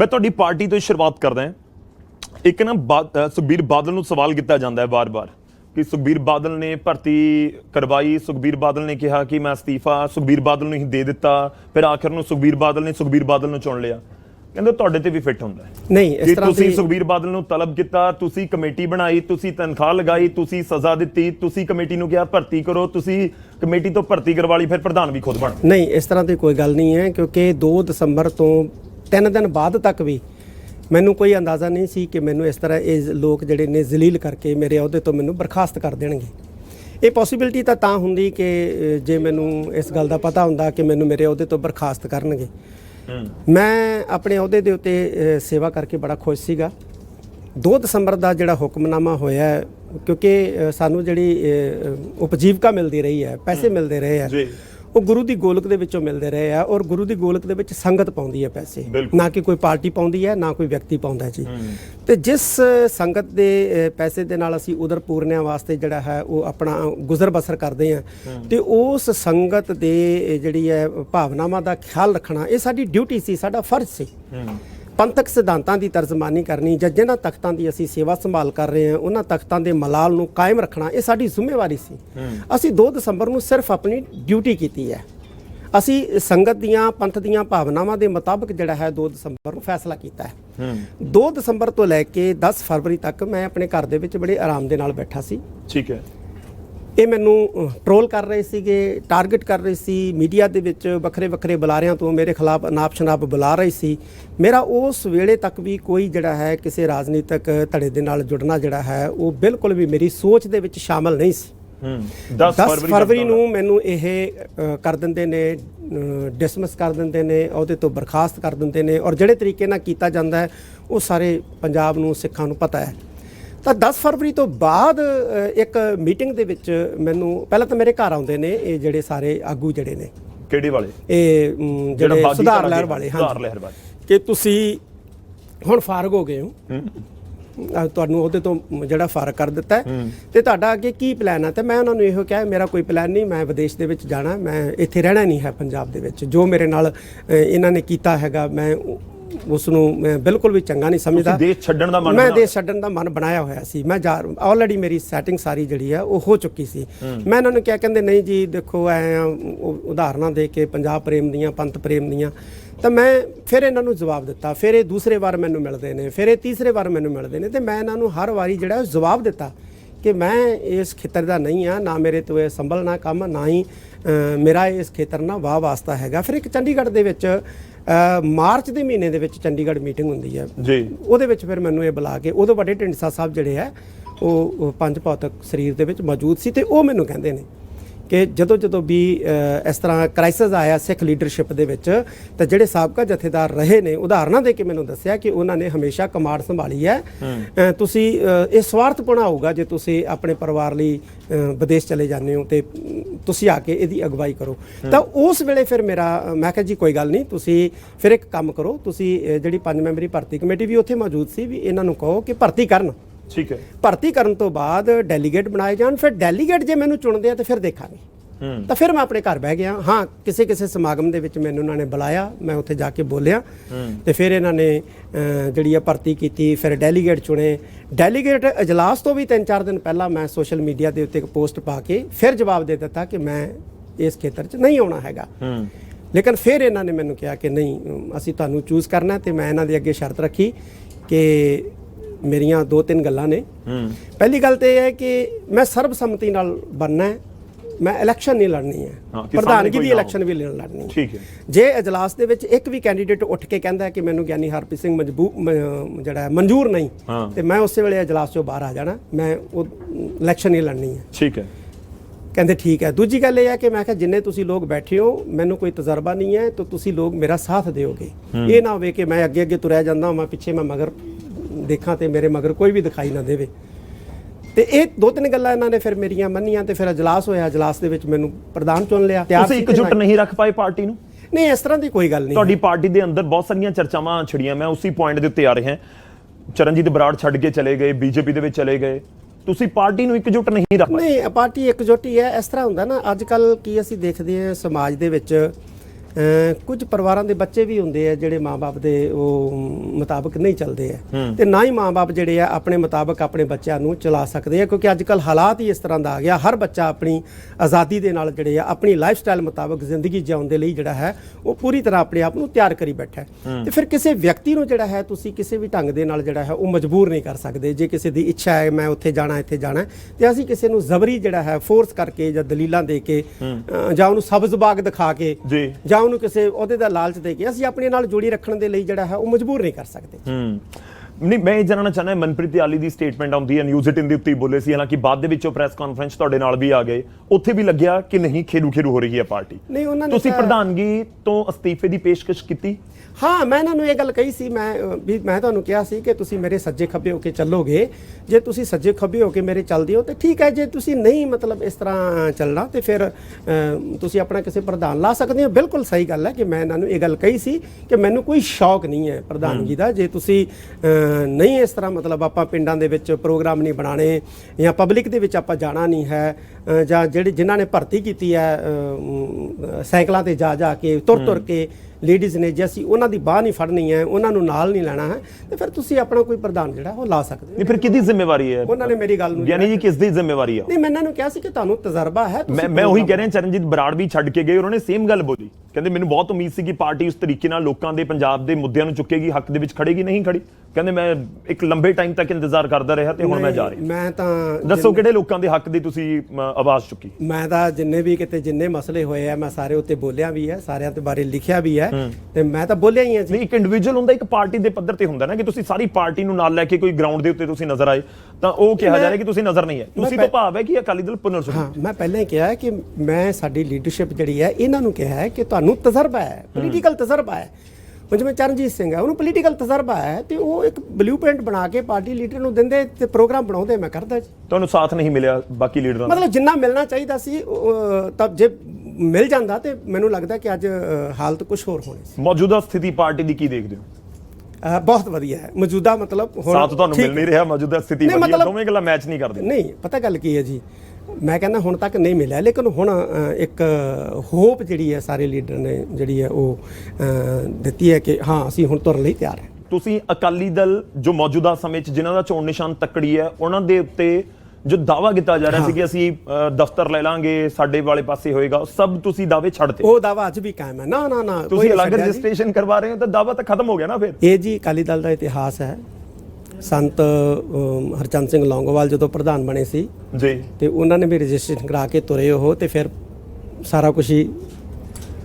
ਮੈਂ ਤੁਹਾਡੀ ਪਾਰਟੀ ਤੋਂ ਸ਼ੁਰੂਆਤ ਕਰਦਾ ਹਾਂ। ਇੱਕ ਨਾ ਸੁਖਬੀਰ ਬਾਦਲ ਨੂੰ ਸਵਾਲ ਕੀਤਾ ਜਾਂਦਾ ਹੈ ਵਾਰ-ਵਾਰ ਕਿ ਸੁਖਬੀਰ ਬਾਦਲ ਨੇ ਭਰਤੀ ਕਰਵਾਈ ਸੁਖਬੀਰ ਬਾਦਲ ਨੇ ਕਿਹਾ ਕਿ ਮੈਂ ਅਸਤੀਫਾ ਸੁਖਬੀਰ ਬਾਦਲ ਨੂੰ ਹੀ ਦੇ ਦਿੱਤਾ ਫਿਰ ਆਖਰ ਨੂੰ ਸੁਖਬੀਰ ਬਾਦਲ ਨੇ ਸੁਖਬੀਰ ਬਾਦਲ ਨੂੰ ਚੁਣ ਲਿਆ। ਕਹਿੰਦੇ ਤੁਹਾਡੇ ਤੇ ਵੀ ਫਿੱਟ ਹੁੰਦਾ ਨਹੀਂ ਇਸ ਤਰ੍ਹਾਂ ਤੁਸੀਂ ਸੁਖਬੀਰ ਬਾਦਲ ਨੂੰ ਤਲਬ ਕੀਤਾ ਤੁਸੀਂ ਕਮੇਟੀ ਬਣਾਈ ਤੁਸੀਂ ਤਨਖਾਹ ਲਗਾਈ ਤੁਸੀਂ ਸਜ਼ਾ ਦਿੱਤੀ ਤੁਸੀਂ ਕਮੇਟੀ ਨੂੰ ਕਿਹਾ ਭਰਤੀ ਕਰੋ ਤੁਸੀਂ ਕਮੇਟੀ ਤੋਂ ਭਰਤੀ ਕਰਵਾ ਲਈ ਫਿਰ ਪ੍ਰਧਾਨ ਵੀ ਖੁਦ ਬਣ ਨਹੀਂ ਇਸ ਤਰ੍ਹਾਂ ਦੀ ਕੋਈ ਗੱਲ ਨਹੀਂ ਹੈ ਕਿਉਂਕਿ 2 ਦਸੰਬਰ ਤੋਂ 3 ਦਿਨ ਬਾਅਦ ਤੱਕ ਵੀ ਮੈਨੂੰ ਕੋਈ ਅੰਦਾਜ਼ਾ ਨਹੀਂ ਸੀ ਕਿ ਮੈਨੂੰ ਇਸ ਤਰ੍ਹਾਂ ਇਹ ਲੋਕ ਜਿਹੜੇ ਨੇ ਜ਼ਲੀਲ ਕਰਕੇ ਮੇਰੇ ਅਹੁਦੇ ਤੋਂ ਮੈਨੂੰ ਬਰਖਾਸਤ ਕਰ ਦੇਣਗੇ। ਇਹ ਪੋਸਿਬਿਲਿਟੀ ਤਾਂ ਤਾਂ ਹੁੰਦੀ ਕਿ ਜੇ ਮੈਨੂੰ ਇਸ ਗੱਲ ਦਾ ਪਤਾ ਹੁੰਦਾ ਕਿ ਮੈਨੂੰ ਮੇਰੇ ਅਹੁਦੇ ਤੋਂ ਬਰਖਾਸਤ ਕਰਨਗੇ। ਮੈਂ ਆਪਣੇ ਅਹੁਦੇ ਦੇ ਉੱਤੇ ਸੇਵਾ ਕਰਕੇ ਬੜਾ ਖੁਸ਼ ਸੀਗਾ। 2 ਦਸੰਬਰ ਦਾ ਜਿਹੜਾ ਹੁਕਮਨਾਮਾ ਹੋਇਆ ਹੈ, ਕਿਉਂਕਿ ਸਾਨੂੰ ਜਿਹੜੀ ਉਪਜੀਵਕਾ ਮਿਲਦੀ ਰਹੀ ਹੈ ਪੈਸੇ ਮਿਲਦੇ ਰਹੇ ਆ ਜੀ। ਉਹ ਗੁਰੂ ਦੀ ਗੋਲਕ ਦੇ ਵਿੱਚੋਂ ਮਿਲਦੇ ਰਹੇ ਆ ਔਰ ਗੁਰੂ ਦੀ ਗੋਲਕ ਦੇ ਵਿੱਚ ਸੰਗਤ ਪਾਉਂਦੀ ਹੈ ਪੈਸੇ। ਨਾ ਕਿ ਕੋਈ ਪਾਰਟੀ ਪਾਉਂਦੀ ਹੈ ਨਾ ਕੋਈ ਵਿਅਕਤੀ ਪਾਉਂਦਾ ਜੀ। ਤੇ ਜਿਸ ਸੰਗਤ ਦੇ ਪੈਸੇ ਦੇ ਨਾਲ ਅਸੀਂ ਉਧਰ ਪੂਰਨਿਆਂ ਵਾਸਤੇ ਜਿਹੜਾ ਹੈ ਉਹ ਆਪਣਾ ਗੁਜ਼ਰ ਬਸਰ ਕਰਦੇ ਆ। ਤੇ ਉਸ ਸੰਗਤ ਦੇ ਜਿਹੜੀ ਹੈ ਭਾਵਨਾਵਾਂ ਦਾ ਖਿਆਲ ਰੱਖਣਾ ਇਹ ਸਾਡੀ ਡਿਊਟੀ ਸੀ ਸਾਡਾ ਫਰਜ਼ ਸੀ। ਪੰਥਕ ਸਿਧਾਂਤਾਂ ਦੀ ਤਰਜਮਾਨੀ ਕਰਨੀ ਜਾਂ ਜਿਨ੍ਹਾਂ ਤਖਤਾਂ ਦੀ ਅਸੀਂ ਸੇਵਾ ਸੰਭਾਲ ਕਰ ਰਹੇ ਹਾਂ ਉਹਨਾਂ ਤਖਤਾਂ ਦੇ ਮਲਾਲ ਨੂੰ ਕਾਇਮ ਰੱਖਣਾ ਇਹ ਸਾਡੀ ਜ਼ਿੰਮੇਵਾਰੀ ਸੀ। ਅਸੀਂ 2 ਦਸੰਬਰ ਨੂੰ ਸਿਰਫ ਆਪਣੀ ਡਿਊਟੀ ਕੀਤੀ ਹੈ। ਅਸੀਂ ਸੰਗਤ ਦੀਆਂ ਪੰਥ ਦੀਆਂ ਭਾਵਨਾਵਾਂ ਦੇ ਮੁਤਾਬਕ ਜਿਹੜਾ ਹੈ 2 ਦਸੰਬਰ ਨੂੰ ਫੈਸਲਾ ਕੀਤਾ ਹੈ। 2 ਦਸੰਬਰ ਤੋਂ ਲੈ ਕੇ 10 ਫਰਵਰੀ ਤੱਕ ਮੈਂ ਆਪਣੇ ਘਰ ਦੇ ਵਿੱਚ ਬੜੇ ਆਰਾਮ ਦੇ ਨਾਲ ਬੈਠਾ ਸੀ। ਠੀਕ ਹੈ। ਇਹ ਮੈਨੂੰ ਟ੍ਰੋਲ ਕਰ ਰਹੇ ਸੀਗੇ ਟਾਰਗੇਟ ਕਰ ਰਹੇ ਸੀ ਮੀਡੀਆ ਦੇ ਵਿੱਚ ਵੱਖਰੇ ਵੱਖਰੇ ਬੁਲਾਰਿਆਂ ਤੋਂ ਮੇਰੇ ਖਿਲਾਫ ਅਨਾਪ ਸ਼ਨਾਪ ਬੁਲਾ ਰਹੀ ਸੀ। ਮੇਰਾ ਉਸ ਵੇਲੇ ਤੱਕ ਵੀ ਕੋਈ ਜਿਹੜਾ ਹੈ ਕਿਸੇ ਰਾਜਨੀਤਿਕ ਧੜੇ ਦੇ ਨਾਲ ਜੁੜਨਾ ਜਿਹੜਾ ਹੈ ਉਹ ਬਿਲਕੁਲ ਵੀ ਮੇਰੀ ਸੋਚ ਦੇ ਵਿੱਚ ਸ਼ਾਮਲ ਨਹੀਂ ਸੀ। ਹੂੰ 10 10 ਫਰਵਰੀ ਨੂੰ ਮੈਨੂੰ ਇਹ ਕਰ ਦਿੰਦੇ ਨੇ ਡਿਸਮਿਸ ਕਰ ਦਿੰਦੇ ਨੇ ਉਹਦੇ ਤੋਂ ਬਰਖਾਸਤ ਕਰ ਦਿੰਦੇ ਨੇ ਔਰ ਜਿਹੜੇ ਤਰੀਕੇ ਨਾਲ ਕੀਤਾ ਜਾਂਦਾ ਹੈ ਉਹ ਸਾਰੇ ਪੰਜਾਬ ਨੂੰ ਸਿੱਖਾਂ ਨੂੰ ਪਤਾ ਹੈ। ਤਾਂ 10 ਫਰਵਰੀ ਤੋਂ ਬਾਅਦ ਇੱਕ ਮੀਟਿੰਗ ਦੇ ਵਿੱਚ ਮੈਨੂੰ ਪਹਿਲਾਂ ਤਾਂ ਮੇਰੇ ਘਰ ਆਉਂਦੇ ਨੇ ਇਹ ਜਿਹੜੇ ਸਾਰੇ ਆਗੂ ਜਿਹੜੇ ਨੇ। ਕਿਹੜੇ ਵਾਲੇ? ਇਹ ਜਿਹੜੇ ਸੁਧਾਰ ਲਹਿਰ ਵਾਲੇ ਸੁਧਾਰ ਹਾਂਜੀ। ਲਹਿਰ ਵਾਲੇ। ਕਿ ਤੁਸੀਂ ਹੁਣ ਫਾਰਗ ਹੋ ਗਏ ਹੋ। ਤੁਹਾਨੂੰ ਉਹਦੇ ਤੋਂ ਜਿਹੜਾ ਫ਼ਰਕ ਕਰ ਦਿੱਤਾ ਹੈ। ਤੇ ਤੁਹਾਡਾ ਅੱਗੇ ਕੀ ਪਲਾਨ ਹੈ? ਤੇ ਮੈਂ ਉਹਨਾਂ ਨੂੰ ਇਹੋ ਕਿਹਾ ਮੇਰਾ ਕੋਈ ਪਲਾਨ ਨਹੀਂ ਮੈਂ ਵਿਦੇਸ਼ ਦੇ ਵਿੱਚ ਜਾਣਾ ਮੈਂ ਇੱਥੇ ਰਹਿਣਾ ਨਹੀਂ ਹੈ ਪੰਜਾਬ ਦੇ ਵਿੱਚ। ਜੋ ਮੇਰੇ ਨਾਲ ਇਹਨਾਂ ਨੇ ਕੀਤਾ ਹੈਗਾ ਮੈਂ ਉਸ ਨੂੰ ਮੈਂ ਬਿਲਕੁਲ ਵੀ ਚੰਗਾ ਨਹੀਂ ਸਮਝਦਾ। ਤੁਸੀਂ ਦੇਸ਼ ਛੱਡਣ ਦਾ ਮਨ ਮੈਂ ਦੇਸ਼ ਛੱਡਣ ਦਾ ਮਨ ਬਣਾਇਆ ਹੋਇਆ ਸੀ। ਮੈਂ ਆਲਰੇਡੀ ਮੇਰੀ ਸੈਟਿੰਗ ਸਾਰੀ ਜਿਹੜੀ ਆ ਉਹ ਹੋ ਚੁੱਕੀ ਸੀ। ਮੈਂ ਇਹਨਾਂ ਨੂੰ ਕਿਹਾ ਕਹਿੰਦੇ ਨਹੀਂ ਜੀ ਦੇਖੋ ਐ ਉਦਾਹਰਨਾਂ ਦੇ ਕੇ ਪੰਜਾਬ ਪ੍ਰੇਮ ਦੀਆਂ ਪੰਥ ਪ੍ਰੇਮ ਦੀਆਂ। ਤਾਂ ਮੈਂ ਫਿਰ ਇਹਨਾਂ ਨੂੰ ਜਵਾਬ ਦਿੱਤਾ। ਫਿਰ ਇਹ ਦੂਸਰੇ ਵਾਰ ਮੈਨੂੰ ਮਿਲਦੇ ਨੇ ਫਿਰ ਇਹ ਤੀਸਰੇ ਵਾਰ ਮੈਨੂੰ ਮਿਲਦੇ ਨੇ ਤੇ ਮੈਂ ਇਹਨਾਂ ਨੂੰ ਹਰ ਵਾਰੀ ਜਿਹੜਾ ਜਵਾਬ ਦਿੱਤਾ। ਕਿ ਮੈਂ ਇਸ ਖੇਤਰ ਦਾ ਨਹੀਂ ਆ ਨਾ ਮੇਰੇ ਤੋਂ ਇਹ ਸੰਭਲਣਾ ਕੰਮ ਨਾ ਹੀ ਮੇਰਾ ਇਸ ਖੇਤਰ ਨਾਲ ਵਾਹ ਵਾਸਤਾ ਹੈਗਾ। ਫਿਰ ਇੱਕ ਚੰਡੀਗੜ੍ਹ ਦੇ ਵਿੱਚ ਮਾਰਚ ਦੇ ਮਹੀਨੇ ਦੇ ਵਿੱਚ ਚੰਡੀਗੜ੍ਹ ਮੀਟਿੰਗ ਹੁੰਦੀ ਹੈ। ਜੀ। ਉਹਦੇ ਵਿੱਚ ਫਿਰ ਮੈਨੂੰ ਇਹ ਬੁਲਾ ਕੇ ਉਦੋਂ ਵੱਡੇ ਢਿੰਡਸਾ ਸਾਹਿਬ ਜਿਹੜੇ ਹੈ ਉਹ ਉਹ ਪੰਜ ਭੌਤਿਕ ਸਰੀਰ ਦੇ ਵਿੱਚ ਮੌਜੂਦ ਸੀ ਤੇ ਉਹ ਮੈਨੂੰ ਕਹਿੰਦੇ ਨੇ ਕਿ ਜਦੋਂ ਜਦੋਂ ਵੀ ਇਸ ਤਰ੍ਹਾਂ ਕ੍ਰਾਈਸਿਸ ਆਇਆ ਸਿੱਖ ਲੀਡਰਸ਼ਿਪ ਦੇ ਵਿੱਚ ਤਾਂ ਜਿਹੜੇ ਸਾਬਕਾ ਜਥੇਦਾਰ ਰਹੇ ਨੇ ਉਦਾਹਰਨਾਂ ਦੇ ਕੇ ਮੈਨੂੰ ਦੱਸਿਆ ਕਿ ਉਹਨਾਂ ਨੇ ਹਮੇਸ਼ਾ ਕਮਾਂਡ ਸੰਭਾਲੀ ਹੈ। ਤੁਸੀਂ ਇਹ ਸਵਾਰਥਪੁਣਾ ਹੋਊਗਾ ਜੇ ਤੁਸੀਂ ਆਪਣੇ ਪਰਿਵਾਰ ਲਈ ਵਿਦੇਸ਼ ਚਲੇ ਜਾਂਦੇ ਹੋ ਤੇ ਤੁਸੀਂ ਆ ਕੇ ਇਹਦੀ ਅਗਵਾਈ ਕਰੋ। ਤਾਂ ਉਸ ਵੇਲੇ ਫਿਰ ਮੇਰਾ ਮੈਂ ਕਿਹਾ ਜੀ ਕੋਈ ਗੱਲ ਨਹੀਂ ਤੁਸੀਂ ਫਿਰ ਇੱਕ ਕੰਮ ਕਰੋ ਤੁਸੀਂ ਜਿਹੜੀ ਪੰਜ ਮੈਂਬਰੀ ਭਰਤੀ ਕਮੇਟੀ ਵੀ ਉੱਥੇ ਮੌਜੂਦ ਸੀ ਵੀ ਇਹਨਾਂ ਨੂੰ ਕਹੋ ਕਿ ਭਰਤੀ ਕਰਨ। ਠੀਕ ਹੈ। ਭਰਤੀ ਕਰਨ ਤੋਂ ਬਾਅਦ ਡੈਲੀਗੇਟ ਬਣਾਏ ਜਾਣ ਫਿਰ ਡੈਲੀਗੇਟ ਜੇ ਮੈਨੂੰ ਚੁਣਦੇ ਆ ਤੇ ਫਿਰ ਦੇਖਾਂਗੇ। ਹੂੰ। ਤਾਂ ਫਿਰ ਮੈਂ ਆਪਣੇ ਘਰ ਬਹਿ ਗਿਆ। ਹਾਂ ਕਿਸੇ ਕਿਸੇ ਸਮਾਗਮ ਦੇ ਵਿੱਚ ਮੈਨੂੰ ਉਹਨਾਂ ਨੇ ਬੁਲਾਇਆ ਮੈਂ ਉੱਥੇ ਜਾ ਕੇ ਬੋਲਿਆ। ਤੇ ਫਿਰ ਇਹਨਾਂ ਨੇ ਜਿਹੜੀ ਆ ਭਰਤੀ ਕੀਤੀ ਫਿਰ ਡੈਲੀਗੇਟ ਚੁਣੇ। ਡੈਲੀਗੇਟ ਅਜਲਾਸ ਤੋਂ ਵੀ 3-4 ਦਿਨ ਪਹਿਲਾਂ ਮੈਂ ਸੋਸ਼ਲ ਮੀਡੀਆ ਦੇ ਉੱਤੇ ਇੱਕ ਪੋਸਟ ਪਾ ਕੇ ਫਿਰ ਜਵਾਬ ਦੇ ਦਿੱਤਾ ਕਿ ਮੈਂ ਇਸ ਖੇਤਰ 'ਚ ਨਹੀਂ ਆਉਣਾ ਹੈਗਾ। ਹੂੰ। ਲੇਕਿਨ ਫਿਰ ਇਹਨਾਂ ਨੇ ਮੈਨੂੰ ਕਿਹਾ ਕਿ ਨਹੀਂ ਅਸੀਂ ਤੁਹਾਨੂੰ ਚੂਜ਼ ਕਰਨਾ ਤੇ ਮੈਂ ਇਹਨਾਂ ਦੇ ਅੱਗੇ ਸ਼ਰਤ ਰੱਖੀ ਕਿ ਮੇਰੀਆਂ ਦੋ ਤਿੰਨ ਗੱਲਾਂ ਨੇ। ਹੂੰ। ਪਹਿਲੀ ਗੱਲ ਤੇ ਇਹ ਹੈ ਕਿ ਮੈਂ ਸਰਬਸੰਮਤੀ ਨਾਲ ਬਣਨਾ ਹੈ। ਮੈਂ ਇਲੈਕਸ਼ਨ ਨਹੀਂ ਲੜਨੀ ਹਾਂ, ਹੈ ਪ੍ਰਧਾਨਗੀ ਦੀ ਹੋ। ਇਲੈਕਸ਼ਨ ਵੀ ਨਹੀਂ ਲੜਨੀ ਹੈ। ਠੀਕ ਹੈ। ਜੇ ਇਜਲਾਸ ਦੇ ਵਿੱਚ ਇੱਕ ਵੀ ਕੈਂਡੀਡੇਟ ਉੱਠ ਕੇ ਕਹਿੰਦਾ ਹੈ ਕਿ ਮੈਨੂੰ ਗਿਆਨੀ ਹਰਪ੍ਰੀਤ ਸਿੰਘ ਮਜਬੂ ਜਿਹੜਾ ਹੈ ਮਨਜ਼ੂਰ ਨਹੀਂ ਹਾਂ। ਤੇ ਮੈਂ ਉਸੇ ਵੇਲੇ ਇਜਲਾਸ ਚੋਂ ਬਾਹਰ ਆ ਜਾਣਾ। ਮੈਂ ਉਹ ਇਲੈਕਸ਼ਨ ਨਹੀਂ ਲੜਨੀ ਹੈ। ਠੀਕ ਹੈ। ਕਹਿੰਦੇ ਠੀਕ ਹੈ। ਦੂਜੀ ਗੱਲ ਇਹ ਹੈ ਕਿ ਮੈਂ ਕਿਹਾ ਜਿੰਨੇ ਤੁਸੀਂ ਲੋਕ ਬੈਠੇ ਹੋ ਮੈਨੂੰ ਕੋਈ ਤਜਰਬਾ ਨਹੀਂ ਹੈ ਤਾਂ ਤੁਸੀਂ ਲੋਕ ਮੇਰਾ ਸਾਥ ਦਿਓਗੇ। ਇਹ ਨਾ ਹੋਵੇ ਕਿ ਮੈਂ ਅੱਗੇ ਅੱਗੇ ਤੁਰਿਆ ਜਾਂਦਾ ਮੈਂ ਪਿੱਛੇ ਮੈਂ ਮਗਰ ਦੇਖਾਂ ਤੇ ਮੇਰੇ ਮਗਰ ਕੋਈ ਵੀ ਦਿਖਾਈ ਨਾ ਦੇਵੇ। ਤੇ ਇਹ ਦੋ ਤਿੰਨ ਗੱਲਾਂ ਇਹਨਾਂ ਨੇ ਫਿਰ ਮੇਰੀਆਂ ਮੰਨੀਆਂ ਤੇ ਫਿਰ ਇਜਲਾਸ ਹੋਇਆ। ਇਜਲਾਸ ਦੇ ਵਿੱਚ ਮੈਨੂੰ ਪ੍ਰਧਾਨ ਚੁਣ ਲਿਆ। ਤੁਸੀਂ ਸੀ ਕਿ ਇਕਜੁੱਟ ਮੈਂ- ਨਹੀਂ ਰੱਖ ਪਾਏ ਪਾਰਟੀ ਨੂੰ? ਨਹੀਂ ਇਸ ਤਰ੍ਹਾਂ ਦੀ ਕੋਈ ਗੱਲ ਨਹੀਂ ਤੁਹਾਡੀ ਪਾਰਟੀ ਦੇ ਅੰਦਰ ਬਹੁਤ ਸਾਰੀਆਂ ਚਰਚਾਵਾਂ ਛਿੜੀਆਂ। ਮੈਂ ਉਸੇ ਪੁਆਇੰਟ ਦੇ ਉੱਤੇ ਆ ਰਿਹਾ। ਚਰਨਜੀਤ ਬਰਾੜ ਛੱਡ ਕੇ ਚਲੇ ਗਏ ਬੀਜੇਪੀ ਦੇ ਵਿੱਚ ਚਲੇ ਗਏ। ਤੁਸੀਂ ਪਾਰਟੀ ਨੂੰ ਇਕਜੁੱਟ ਨਹੀਂ ਰੱਖ ਪਾਏ? ਨਹੀਂ ਪਾਰਟੀ ਇਕਜੁੱਟ ਹੀ ਹੈ। ਇਸ ਤਰ੍ਹਾਂ ਹੁੰਦਾ ਨਾ ਅੱਜ ਕੱਲ ਕੀ ਅਸੀਂ ਦੇਖਦੇ ਹਾਂ ਸਮਾਜ ਦੇ ਵਿੱਚ ਕੁਝ ਪਰਿਵਾਰਾਂ ਦੇ ਬੱਚੇ ਵੀ ਹੁੰਦੇ ਆ ਜਿਹੜੇ ਮਾਪੇ ਦੇ ਉਹ ਮੁਤਾਬਕ ਨਹੀਂ ਚੱਲਦੇ ਆ। ਤੇ ਨਾ ਹੀ ਮਾਪੇ ਜਿਹੜੇ ਆ ਆਪਣੇ ਮੁਤਾਬਕ ਆਪਣੇ ਬੱਚਿਆਂ ਨੂੰ ਚਲਾ ਸਕਦੇ ਆ ਕਿਉਂਕਿ ਅੱਜ ਕੱਲ ਹਾਲਾਤ ਹੀ ਇਸ ਤਰ੍ਹਾਂ ਦਾ ਆ ਗਿਆ। ਹਰ ਬੱਚਾ ਆਪਣੀ ਆਜ਼ਾਦੀ ਦੇ ਨਾਲ ਜਿਹੜੇ ਆ ਆਪਣੀ ਲਾਈਫ ਸਟਾਈਲ ਮੁਤਾਬਕ ਜ਼ਿੰਦਗੀ ਜਿਉਣ ਦੇ ਲਈ ਜਿਹੜਾ ਹੈ ਉਹ ਪੂਰੀ ਤਰ੍ਹਾਂ ਆਪਣੇ ਆਪ ਨੂੰ ਤਿਆਰ ਕਰੀ ਬੈਠਾ ਤੇ ਫਿਰ ਕਿਸੇ ਵਿਅਕਤੀ ਨੂੰ ਜਿਹੜਾ ਹੈ ਤੁਸੀਂ ਕਿਸੇ ਵੀ ਢੰਗ ਦੇ ਨਾਲ ਜਿਹੜਾ ਹੈ ਉਹ ਮਜਬੂਰ ਨਹੀਂ ਕਰ ਸਕਦੇ। ਜੇ ਕਿਸੇ ਦੀ ਇੱਛਾ ਹੈ ਮੈਂ ਉੱਥੇ ਜਾਣਾ ਇੱਥੇ ਜਾਣਾ ਤੇ ਅਸੀਂ ਕਿਸੇ ਨੂੰ ਜ਼ਬਰੀ ਜਿਹੜਾ ਹੈ ਫੋਰਸ ਕਰਕੇ ਜਾਂ ਦਲੀਲਾਂ ਦੇ ਕੇ ਜਾਂ ਉਹਨੂੰ ਸਬਜ਼ ਬਾਗ ਦਿਖਾ ਕੇ ਜੀ ਜਾਂ ਉਹਨੂੰ ਕਿਸੇ ਅਹੁਦੇ ਦਾ ਲਾਲਚ ਦੇ ਕੇ ਅਸੀਂ ਆਪਣੇ ਨਾਲ ਜੋੜੀ ਰੱਖਣ ਦੇ ਲਈ ਜਿਹੜਾ ਹੈ ਉਹ ਮਜਬੂਰ ਨਹੀਂ ਕਰ ਸਕਦੇ। ਹੂੰ। ਨਹੀਂ ਮੈਂ ਇਹ ਜਾਣਨਾ ਚਾਹੁੰਦਾ ਮਨਪ੍ਰੀਤ ਆਲੀ ਦੀ ਸਟੇਟਮੈਂਟ ਆਉਂਦੀ ਹੈ ਨਿਊਜ਼ 18 ਦੇ ਉੱਤੇ ਬੋਲੇ ਸੀ ਹਾਲਾਂਕਿ ਬਾਅਦ ਦੇ ਵਿੱਚ ਉਹ ਪ੍ਰੈਸ ਕਾਨਫਰੰਸ ਤੁਹਾਡੇ ਨਾਲ ਵੀ ਆ ਗਏ। ਉੱਥੇ ਵੀ ਲੱਗਿਆ ਕਿ ਨਹੀਂ ਖੇਰੂ ਖੇਰੂ ਹੋ ਰਹੀ ਹੈ ਪਾਰਟੀ। ਨਹੀਂ ਉਹਨਾਂ ਨੇ ਤੁਸੀਂ ਪ੍ਰਧਾਨਗੀ ਤੋਂ ਅਸਤੀਫੇ ਦੀ ਪੇਸ਼ਕਸ਼ ਕੀਤੀ? ਹਾਂ ਮੈਂ ਇਹਨਾਂ ਨੂੰ ਇਹ ਗੱਲ ਕਹੀ ਸੀ ਮੈਂ ਵੀ ਮੈਂ ਤੁਹਾਨੂੰ ਕਿਹਾ ਸੀ ਕਿ ਤੁਸੀਂ ਮੇਰੇ ਸੱਜੇ ਖੱਬੇ ਹੋ ਕੇ ਚੱਲੋਗੇ। ਜੇ ਤੁਸੀਂ ਸੱਜੇ ਖੱਬੇ ਹੋ ਕੇ ਮੇਰੇ ਚੱਲਦੇ ਹੋ ਤੇ ਠੀਕ ਹੈ ਜੇ ਤੁਸੀਂ ਨਹੀਂ ਮਤਲਬ ਇਸ ਤਰ੍ਹਾਂ ਚੱਲਣਾ ਤੇ ਫਿਰ ਤੁਸੀਂ ਆਪਣਾ ਕਿਸੇ ਪ੍ਰਧਾਨ ਲਾ ਸਕਦੇ ਹੋ। ਬਿਲਕੁਲ ਸਹੀ ਗੱਲ ਹੈ ਕਿ ਮੈਂ ਇਹਨਾਂ ਨੂੰ ਇਹ ਗੱਲ ਕਹੀ ਸੀ ਕਿ ਮੈਨੂੰ ਕੋਈ ਸ਼ੌਕ ਨਹੀਂ ਹੈ ਪ੍ਰਧਾਨਗੀ ਦਾ। ਜੇ ਤੁਸੀਂ ਨਹੀਂ ਇਸ ਤਰ੍ਹਾਂ ਮਤਲਬ ਆਪਾਂ ਪਿੰਡਾਂ ਦੇ ਵਿੱਚ ਪ੍ਰੋਗਰਾਮ ਨਹੀਂ ਬਣਾਣੇ ਜਾਂ ਪਬਲਿਕ ਦੇ ਵਿੱਚ ਆਪਾਂ ਜਾਣਾ ਨਹੀਂ ਹੈ ਜਾਂ ਜਿਹੜੇ ਜਿਨ੍ਹਾਂ ਨੇ ਭਰਤੀ ਕੀਤੀ ਹੈ ਸਾਈਕਲਾਂ ਤੇ ਜਾ ਜਾ ਕੇ ਤੁਰ ਤੁਰ ਕੇ ਲੇਡੀਜ਼ ਨੇ ਜੇ ਅਸੀਂ ਉਹਨਾਂ ਦੀ ਬਾਹ ਨਹੀਂ ਫੜਨੀ ਹੈ ਉਹਨਾਂ ਨੂੰ ਨਾਲ ਨਹੀਂ ਲੈਣਾ ਹੈ ਤੇ ਫਿਰ ਤੁਸੀਂ ਆਪਣਾ ਕੋਈ ਪ੍ਰਧਾਨ ਜਿਹੜਾ ਉਹ ਲਾ ਸਕਦੇ ਹੋ। ਨਹੀਂ ਫਿਰ ਕਿਹਦੀ ਜ਼ਿੰਮੇਵਾਰੀ ਹੈ? ਉਹਨਾਂ ਨੇ ਮੇਰੀ ਗੱਲ ਨੂੰ ਯਾਨੀ ਜੀ ਕਿਸ ਦੀ ਜ਼ਿੰਮੇਵਾਰੀ ਆ? ਨਹੀਂ ਮੈਂ ਇਹਨਾਂ ਨੂੰ ਕਿਹਾ ਸੀ ਕਿ ਤੁਹਾਨੂੰ ਤਜਰਬਾ ਹੈ ਮੈਂ ਮੈਂ ਉਹੀ ਕਹਿ ਰਿਹਾ ਚਰਨਜੀਤ ਬਰਾੜ ਵੀ ਛੱਡ ਕੇ ਗਏ ਉਹਨਾਂ ਨੇ ਸੇਮ ਗੱਲ ਬੋਲੀ। ਕਹਿੰਦੇ ਮੈਨੂੰ ਬਹੁਤ ਉਮੀਦ ਸੀ ਕਿ ਪਾਰਟੀ ਉਸ ਤਰੀਕੇ ਨਾਲ ਲੋਕਾਂ ਦੇ ਪੰਜਾਬ ਦੇ ਮੁੱਦਿਆਂ ਨੂੰ ਚੁੱਕੇਗੀ ਹੱਕ ਦੇ ਵਿੱਚ ਖੜੇਗੀ ਨਹੀਂ ਖੜੀ। ਕਹਿੰਦੇ ਮੈਂ ਇੱਕ ਲੰਬੇ ਟਾਈਮ ਤੱਕ ਇੰਤਜ਼ਾਰ ਕਰਦਾ ਰਿਹਾ ਤੇ ਹੁਣ ਮੈਂ ਜਾ ਰਹੀ। ਮੈਂ ਤਾਂ ਦੱਸੋ ਕਿਹੜੇ ਲੋਕਾਂ ਦੇ ਹੱਕ ਦੀ ਤੁਸੀਂ ਆਵਾਜ਼ ਚੁੱਕੀ। ਮੈਂ ਤਾਂ ਜਿੰਨੇ ਵੀ ਕਿਤੇ ਜਿੰਨੇ ਮਸਲੇ ਹੋਏ ਆ ਮੈਂ ਸਾਰੇ ਉੱਤੇ ਬੋਲਿਆ ਵੀ ਹੈ ਸਾਰਿਆਂ ਦੇ ਬਾਰੇ ਲਿਖਿਆ ਵੀ ਹੈ ਤੇ ਮੈਂ ਤਾਂ ਬੋਲਿਆ ਹੀ ਹਾਂ ਜੀ। ਨਹੀਂ ਇੱਕ ਇੰਡੀਵਿਜੂਅਲ ਹੁੰਦਾ ਇੱਕ ਪਾਰਟੀ ਦੇ ਪੱਧਰ ਤੇ ਹੁੰਦਾ ਨਾ ਕਿ ਤੁਸੀਂ ਸਾਰੀ ਪਾਰਟੀ ਨੂੰ ਨਾਲ ਲੈ ਕੇ ਕੋਈ ਗਰਾਊਂਡ ਦੇ ਉੱਤੇ ਤੁਸੀਂ ਨਜ਼ਰ ਆਏ ਤਾਂ ਉਹ ਕਿਹਾ ਜਾ ਰਿਹਾ ਕਿ ਤੁਸੀਂ ਨਜ਼ਰ ਨਹੀਂ ਆਏ। ਤੁਸੀਂ ਤਾਂ ਭਾਵ ਹੈ ਕਿ ਅਕਾਲੀ ਦਲ ਪੁਨਰ ਸੁਣੀ। ਹਾਂ ਮੈਂ ਪਹਿਲਾਂ ਹੀ ਕਿਹਾ ਹੈ ਕਿ ਮੈਂ ਸਾਡੀ ਲੀਡਰਸ਼ਿਪ ਜਿਹੜੀ ਹੈ ਇਹਨਾਂ ਨੂੰ ਕਿਹਾ ਹੈ ਕਿ ਤੁਹਾਨੂੰ ਤਜਰਬਾ ਹੈ ਪੋਲੀਟੀਕਲ ਤਜਰਬਾ ਹੈ। ਜਿਵੇਂ ਚਰਨਜੀਤ ਸਿੰਘ ਹੈ ਉਹਨੂੰ ਪੋਲੀਟੀਕਲ ਤਜਰਬਾ ਹੈ ਤੇ ਉਹ ਇੱਕ ਬਲੂਪ੍ਰਿੰਟ ਬਣਾ ਕੇ ਪਾਰਟੀ ਲੀਡਰ ਨੂੰ ਦਿੰਦੇ ਤੇ ਪ੍ਰੋਗਰਾਮ ਬਣਾਉਂਦੇ ਮੈਂ ਕਰਦਾ ਜੀ। ਤੁਹਾਨੂੰ ਸਾਥ ਨਹੀਂ ਮਿਲਿਆ ਬਾਕੀ ਲੀਡਰਾਂ ਦਾ? ਮਤਲਬ ਜਿੰਨਾ ਮਿਲਣਾ ਚਾਹੀਦਾ ਸੀ ਤਾਂ ਜੇ ਮਿਲ ਜਾਂਦਾ ਤੇ ਮੈਨੂੰ ਲੱਗਦਾ ਕਿ ਅੱਜ ਹਾਲਤ ਕੁਝ ਹੋਰ ਹੋਣੀ ਸੀ। ਮੌਜੂਦਾ ਸਥਿਤੀ ਪਾਰਟੀ ਦੀ ਕੀ ਦੇਖਦੇ ਹੋ? ਬਹੁਤ ਵਧੀਆ ਹੈ। ਮੌਜੂਦਾ ਮਤਲਬ ਹੁਣ ਸਾਥ ਤੁਹਾਨੂੰ ਮਿਲ ਨਹੀਂ ਰਿਹਾ ਮੌਜੂਦਾ ਸਥਿਤੀ ਵਧੀਆ ਦੋਵੇਂ ਗੱਲਾਂ ਮੈਚ ਨਹੀਂ ਕਰਦੇ। ਨਹੀਂ ਪਤਾ ਗੱਲ ਕੀ ਹੈ ਜੀ? ਮੈਂ ਕਹਿੰਦਾ ਹੁਣ ਤੱਕ ਨਹੀਂ ਮਿਲਿਆ ਲੇਕਿਨ ਹੁਣ ਇੱਕ ਹੋਪ ਜਿਹੜੀ ਹੈ ਸਾਰੇ ਲੀਡਰ ਨੇ ਜਿਹੜੀ ਹੈ ਉਹ ਦਿੱਤੀ ਹੈ ਕਿ ਹਾਂ ਅਸੀਂ ਹੁਣ ਤੁਰਨ ਲਈ ਤਿਆਰ ਹਾਂ। ਤੁਸੀਂ ਅਕਾਲੀ ਦਲ ਜੋ ਮੌਜੂਦਾ ਸਮੇਂ 'ਚ ਜਿਨ੍ਹਾਂ ਦਾ ਚੋਣ ਨਿਸ਼ਾਨ ਤੱਕੜੀ ਹੈ ਉਹਨਾਂ ਦੇ ਉੱਤੇ ਜੋ ਦਾਵਾ ਕੀਤਾ ਜਾ ਰਿਹਾ ਸੀ ਕਿ ਅਸੀਂ ਦਫ਼ਤਰ ਲੈ ਲਾਂਗੇ ਸਾਡੇ ਵਾਲੇ ਪਾਸੇ ਹੋਏਗਾ ਸਭ ਤੁਸੀਂ ਦਾਅਵੇ ਛੱਡਤੇ ਉਹ ਦਾਵਾ ਅੱਜ ਵੀ ਕਾਇਮ ਹੈ। ਨਾ ਨਾ ਨਾ ਤੁਸੀਂ ਅਲੱਗ। ਰਜਿਸਟ੍ਰੇਸ਼ਨ ਕਰਵਾ ਰਹੇ ਹੋ ਤਾਂ ਦਾਅਵਾ ਤਾਂ ਖਤਮ ਹੋ ਗਿਆ ਨਾ ਫਿਰ। ਇਹ ਜੀ ਅਕਾਲੀ ਦਲ ਦਾ ਇਤਿਹਾਸ ਹੈ। ਸੰਤ ਹਰਚੰਦ ਸਿੰਘ ਲੌਂਗੋਵਾਲ ਜਦੋਂ ਪ੍ਰਧਾਨ ਬਣੇ ਸੀ ਜੀ। ਤੇ ਉਹਨਾਂ ਨੇ ਵੀ ਰਜਿਸਟ੍ਰੇਸ਼ਨ ਕਰਾ ਕੇ ਤੁਰੇ ਉਹ ਤੇ ਫਿਰ ਸਾਰਾ ਕੁਝ ਹੀ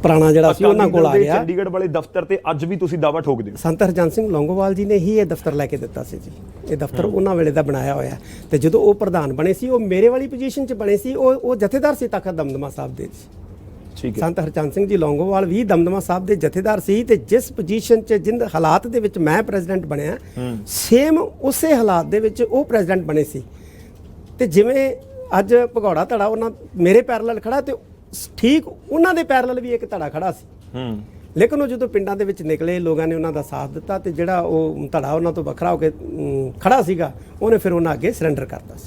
ਪੁਰਾਣਾ ਜਿਹੜਾ ਸੀ ਉਹਨਾਂ ਕੋਲ ਆ ਗਿਆ। ਚੰਡੀਗੜ੍ਹ ਵਾਲੇ ਦਫ਼ਤਰ ਤੇ ਅੱਜ ਵੀ ਤੁਸੀਂ ਦਾਅਵਾ ਠੋਕਦੇ ਹੋ ਸੰਤ ਹਰਜਨ ਸਿੰਘ ਲੌਂਗੋਵਾਲ ਜੀ ਨੇ ਹੀ ਇਹ ਦਫ਼ਤਰ ਲੈ ਕੇ ਦਿੱਤਾ ਸੀ ਜੀ। ਇਹ ਦਫ਼ਤਰ ਉਹਨਾਂ ਵੇਲੇ ਦਾ ਬਣਾਇਆ ਹੋਇਆ। ਤੇ ਜਦੋਂ ਉਹ ਪ੍ਰਧਾਨ ਬਣੇ ਸੀ ਉਹ ਮੇਰੇ ਵਾਲੀ ਪੋਜੀਸ਼ਨ 'ਚ ਬਣੇ ਸੀ ਉਹ ਉਹ ਜਥੇਦਾਰ ਸੀ ਤਖਤ ਦਮਦਮਾ ਸਾਹਿਬ ਦੇ ਜੀ। ਠੀਕ ਹੈ। ਸੰਤ ਹਰਚੰਦ ਸਿੰਘ ਜੀ ਲੌਂਗੋਵਾਲ ਵੀ ਦਮਦਮਾ ਸਾਹਿਬ ਦੇ ਜਥੇਦਾਰ ਸੀ ਤੇ ਜਿਸ ਪੋਜੀਸ਼ਨ 'ਚ ਜਿੰਦ ਹਾਲਾਤ ਦੇ ਵਿੱਚ ਮੈਂ ਪ੍ਰੈਜ਼ੀਡੈਂਟ ਬਣਿਆ ਸੇਮ ਉਸੇ ਹਾਲਾਤ ਦੇ ਵਿੱਚ ਉਹ ਪ੍ਰੈਜ਼ੀਡੈਂਟ ਬਣੇ ਸੀ। ਤੇ ਜਿਵੇਂ ਅੱਜ ਭਗੌੜਾ ਧੜਾ ਉਹਨਾਂ ਮੇਰੇ ਪੈਰਲਲ ਖੜਾ ਤੇ ਠੀਕ ਉਹਨਾਂ ਦੇ ਪੈਰਲਲ ਵੀ ਇੱਕ ਧੜਾ ਖੜਾ ਸੀ। ਹੂੰ। ਲੇਕਿਨ ਉਹ ਜਦੋਂ ਪਿੰਡਾਂ ਦੇ ਵਿੱਚ ਨਿਕਲੇ ਲੋਕਾਂ ਨੇ ਉਹਨਾਂ ਦਾ ਸਾਥ ਦਿੱਤਾ ਤੇ ਜਿਹੜਾ ਉਹ ਧੜਾ ਉਹਨਾਂ ਤੋਂ ਵੱਖਰਾ ਹੋ ਕੇ ਖੜਾ ਸੀਗਾ ਉਹਨੇ ਫਿਰ ਉਹਨਾਂ ਅੱਗੇ ਸਰੈਂਡਰ ਕਰਤਾ ਸੀ।